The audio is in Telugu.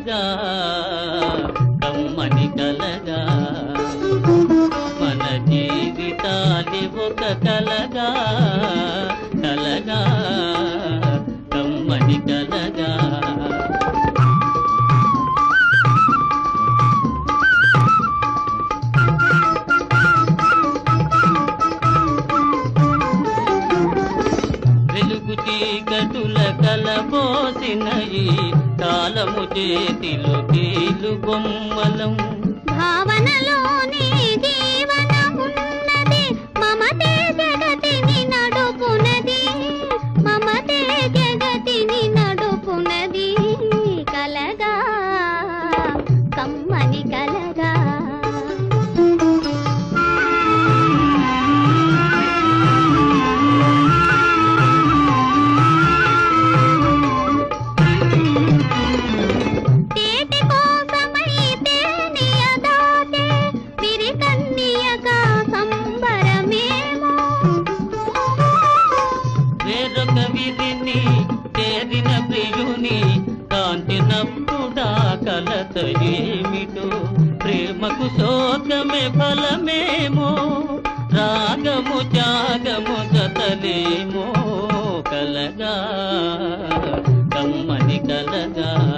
కలగా కమ్మని కలగా. మన జీవితాది ఒక కలగా కలగా కమ్మని కలగా. చీకటుల కలబోసిన ఈ కాలము చేతిలో కీలు బొమ్మలం భావనలోనే పిలిని చేరిన ప్రియుని కాంచినప్పుడా కలత ఏమిటో? ప్రేమకు శోకమే ఫలమేమో? రాగము త్యాగము జతలేమో కలగా కమ్మని కలగా.